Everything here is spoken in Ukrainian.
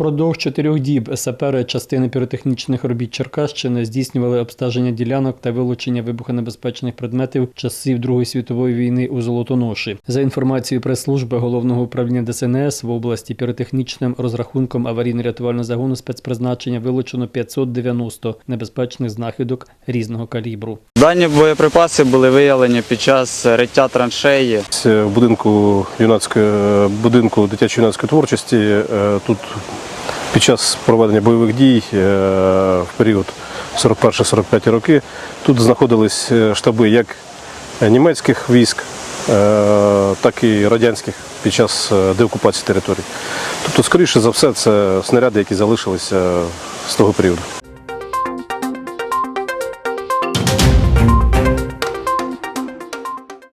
Впродовж чотирьох діб сапери частини піротехнічних робіт Черкащини здійснювали обстеження ділянок та вилучення вибухонебезпечних предметів часів Другої світової війни у Золотоноші. За інформацією прес-служби головного управління ДСНС в області піротехнічним розрахунком аварійно-рятувального загону спецпризначення вилучено 590 небезпечних знахідок різного калібру. Дані боєприпаси були виявлені під час риття траншеї. В будинку юнацької будинку дитячо-юнацької творчості е, тут під час проведення бойових дій е, в період 41-45 роки тут знаходились е, штаби як німецьких військ, е, так і радянських під час деокупації територій. Тобто, скоріше за все, це снаряди, які залишилися з того періоду.